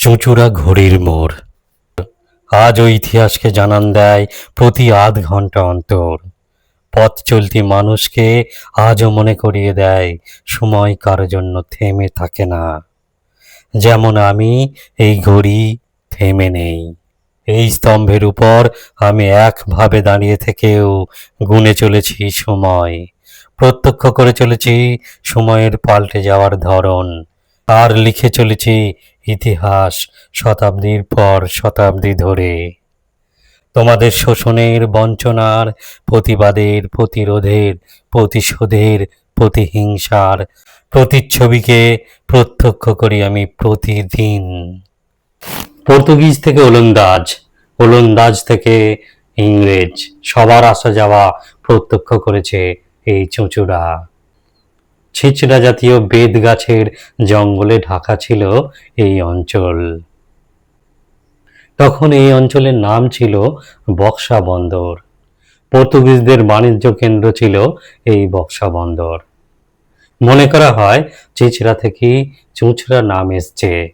চুঁচুড়া ঘড়ির মোড়। আজও ইতিহাসকে জানান দেয় প্রতি আধ ঘণ্টা অন্তর। পথ চলতি মানুষকে আজও মনে করিয়ে দেয়, সময় কারও জন্য থেমে থাকে না। যেমন আমি, এই ঘড়ি থেমে নেই। এই স্তম্ভের উপর আমি একভাবে দাঁড়িয়ে থেকেও গুনে চলেছি সময়। প্রত্যক্ষ করে চলেছি সময়ের পাল্টে যাওয়ার ধরন। আর লিখে চলেছি ইতিহাস শতাব্দীর পর শতাব্দী ধরে। তোমাদের শোষণের বঞ্চনার, প্রতিবাদের প্রতিরোধের, প্রতিশোধের প্রতিহিংসার প্রতিচ্ছবিকে প্রত্যক্ষ করি আমি প্রতিদিন। পর্তুগিজ থেকে ওলন্দাজ ওলন্দাজ থেকে ইংরেজ, সবার আসা যাওয়া প্রত্যক্ষ করেছে এই চুঁচুড়া। ছিচড়া জাতীয় বেদ গাছের জঙ্গলে ঢাকা ছিল এই অঞ্চল। তখন এই অঞ্চলের নাম ছিল বক্সা বন্দর। পর্তুগিজদের বাণিজ্য কেন্দ্র ছিল এই বক্সা বন্দর। মনে করা হয় চিচড়া থেকেই চুঁচড়া নাম এসছে।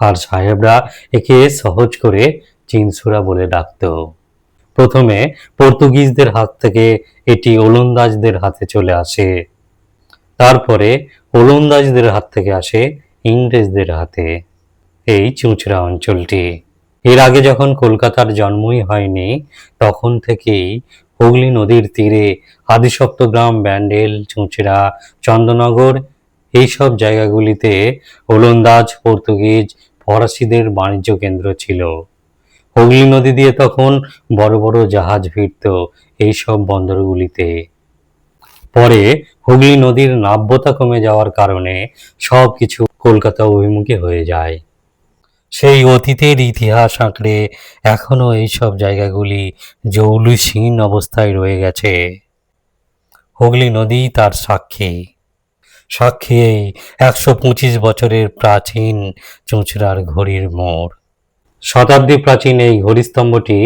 আর সাহেবরা একে সহজ করে চিনসুরা বলে ডাকত। প্রথমে পর্তুগিজদের হাত থেকে এটি ওলন্দাজদের হাতে চলে আসে। তারপরে ওলন্দাজদের হাত থেকে আসে ইংরেজদের হাতে এই চুঁচড়া অঞ্চলটি। এর আগে যখন কলকাতার জন্মই হয়নি, তখন থেকেই হুগলি নদীর তীরে আদিসপ্তগ্রাম ব্যান্ডেল, চুঁচড়া চন্দ্রনগর এইসব জায়গাগুলিতে ওলন্দাজ, পর্তুগিজ, ফরাসিদের বাণিজ্য কেন্দ্র ছিল। হুগলি নদী দিয়ে তখন বড় বড় জাহাজ ভিড়ত এইসব বন্দরগুলিতে। পরে হুগলি নদীর নাব্যতা কমে যাওয়ার কারণে সব কিছু কলকাতা অভিমুখী হয়ে যায়। সেই অতীতের ইতিহাস আঁকড়ে এখনও এইসব জায়গাগুলি জৌলুসীন অবস্থায় রয়ে গেছে। হুগলি নদী তার সাক্ষী। সাক্ষী এই একশো পঁচিশ বছরের প্রাচীন চুঁচড়ার ঘড়ির মোড়। শতাব্দী প্রাচীন এই ঘড়িস্তম্ভটি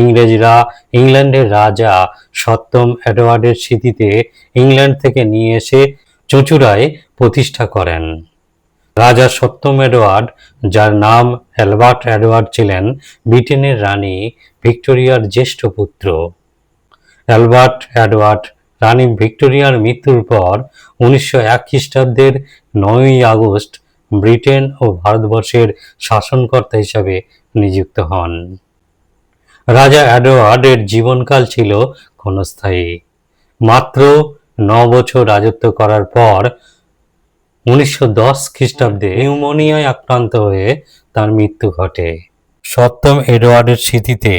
ইংরেজরা, ইংল্যান্ডের রাজা সপ্তম এডওয়ার্ডের স্মৃতিতে ইংল্যান্ড থেকে নিয়ে এসে চুঁচুড়ায় প্রতিষ্ঠা করেন। রাজা সপ্তম এডওয়ার্ড, যার নাম অ্যালবার্ট এডওয়ার্ড ছিলেন, ব্রিটেনের রানী ভিক্টোরিয়ার জ্যেষ্ঠ পুত্র। অ্যালবার্ট এডওয়ার্ড, রানী ভিক্টোরিয়ার মৃত্যুর পর উনিশশো এক খ্রিস্টাব্দের নয়ই আগস্ট ব্রিটেন ও ভারতবর্ষের শাসনকর্তা হিসাবে নিযুক্ত হন। রাজা অ্যাডওয়ার্ডের জীবনকাল ছিল ক্ষণস্থায়ী। মাত্র ন বছর রাজত্ব করার পর উনিশশো দশ খ্রিস্টাব্দে নিউমোনিয়ায় আক্রান্ত হয়ে তার মৃত্যু ঘটে। সপ্তম এডওয়ার্ডের স্মৃতিতে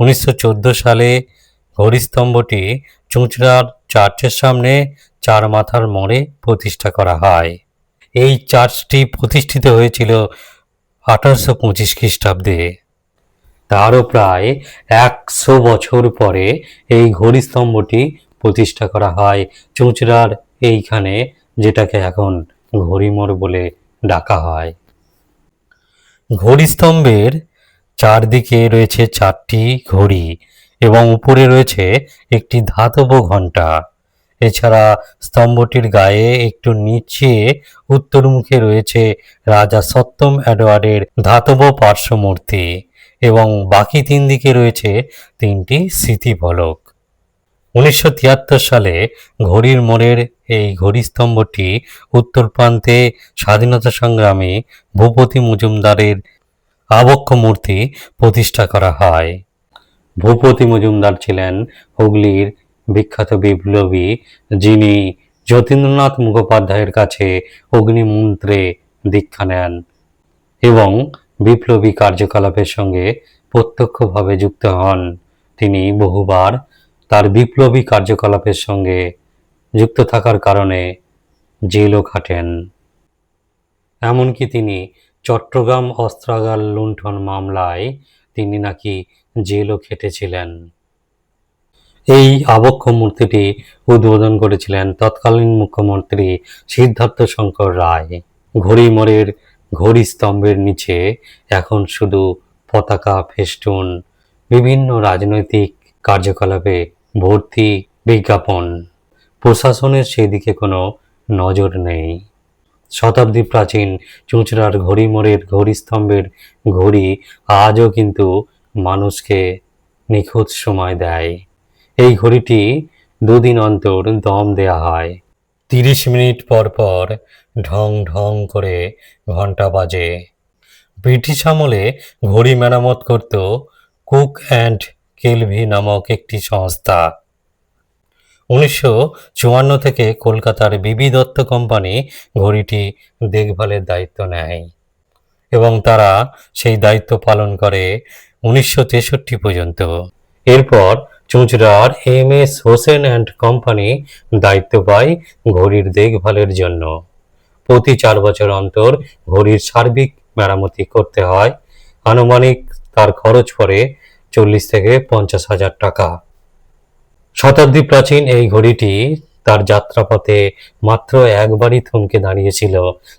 উনিশশো চোদ্দ সালে ঘড়িস্তম্ভটি চুঁচড়ার চার্চের সামনে চার মাথার মোড়ে প্রতিষ্ঠা করা হয়। এই চার্চটি প্রতিষ্ঠিত হয়েছিল আঠারোশো পঁচিশ খ্রিস্টাব্দে। তারও প্রায় একশো বছর পরে এই ঘড়িস্তম্ভটি প্রতিষ্ঠা করা হয়। চুঁচড়ার এইখানে, যেটাকে এখন ঘড়িমোড় বলে ডাকা হয়। ঘড়িস্তম্ভের চারদিকে রয়েছে চারটি ঘড়ি এবং উপরে রয়েছে একটি ধাতব ঘণ্টা। এছাড়া স্তম্ভটির গায়ে একটু নিচে উত্তরমুখে রয়েছে রাজা সপ্তম এডওয়ার্ডের ধাতব পার্শ্বমূর্তি এবং বাকি তিন দিকে রয়েছে তিনটি স্মৃতিফলক উনিশশো তিয়াত্তর সালে ঘড়ির মোড়ের এই ঘড়িস্তম্ভটি উত্তর প্রান্তে স্বাধীনতা সংগ্রামী ভূপতি মজুমদারের আবক্ষ মূর্তি প্রতিষ্ঠা করা হয়। ভূপতি মজুমদার ছিলেন হুগলির বিখ্যাত বিপ্লবী যিনি যতীন্দ্রনাথ মুখোপাধ্যায়ের কাছে অগ্নিমন্ত্রে দীক্ষা নেন এবং বিপ্লবী কার্যকলাপের সঙ্গে প্রত্যক্ষভাবে যুক্ত হন। তিনি বহুবার তার বিপ্লবী কার্যকলাপের সঙ্গে যুক্ত থাকার কারণে জেলও খাটেন। এমনকি তিনি চট্টগ্রাম অস্ত্রাগার লুণ্ঠন মামলায় তিনি নাকি জেলও খেটেছিলেন। এই আবক্ষ মূর্তিটি উদ্বোধন করেছিলেন তৎকালীন মুখ্যমন্ত্রী সিদ্ধার্থ শঙ্কর রায়। ঘড়িমোড়ের ঘড়ি স্তম্ভের নিচে এখন শুধু পতাকা, ফেস্টুন, বিভিন্ন রাজনৈতিক কার্যকলাপে ভর্তি বিজ্ঞাপন। প্রশাসনের সেদিকে কোনো নজর নেই। শতাব্দী প্রাচীন চুঁচড়ার ঘড়ি মোড়ের ঘড়ি স্তম্ভের ঘড়ি আজও কিন্তু মানুষকে নিখুঁত সময় দেয়। এই ঘড়িটি দুদিন অন্তর দম দেয়া হয়। তিরিশ মিনিট পর পর ঢং ঢং করে ঘণ্টা বাজে। ব্রিটিশ আমলে ঘড়ি মেরামত করত কুক অ্যান্ড কেলভি নামক একটি সংস্থা। উনিশশো চুয়ান্ন থেকে কলকাতার বিবি দত্ত কোম্পানি ঘড়িটি দেখভালের দায়িত্ব নেয় এবং তারা সেই দায়িত্ব পালন করে উনিশশো তেষট্টি পর্যন্ত। এরপর চুঁচড়ার M S Hossain and company দায়িত্ব পায় ঘড়ির দেখভালের জন্য। প্রতি চার বছর অন্তর ঘড়ির সার্বিক মেরামতি করতে হয়। আনুমানিক তার খরচ পড়ে চল্লিশ থেকে পঞ্চাশ হাজার টাকা। শতাব্দী প্রাচীন এই ঘড়িটি তার যাত্রাপথে মাত্র একবারই থমকে দাঁড়িয়েছিল।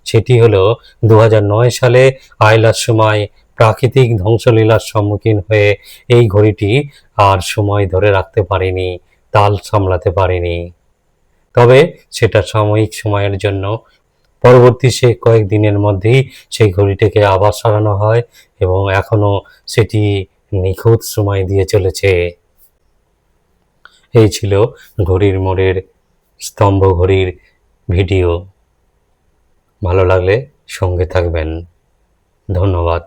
সেটি হলো দু হাজার নয় সালে আয়লার সময় প্রাকৃতিক ধ্বংসলীলার সম্মুখীন হয়ে এই ঘড়িটি আর সময় ধরে রাখতে পারেনি, তাল সামলাতে পারেনি। তবে সেটা সাময়িক সময়ের জন্য। পরবর্তী সে কয়েকদিনের মধ্যেই সেই ঘড়িটিকে আবার সারানো হয় এবং এখনও সেটি নিখুঁত সময় দিয়ে চলেছে। এই ছিল ঘড়ির মোড়ের স্তম্ভ ঘড়ির ভিডিও। ভালো লাগলে সঙ্গে থাকবেন। ধন্যবাদ।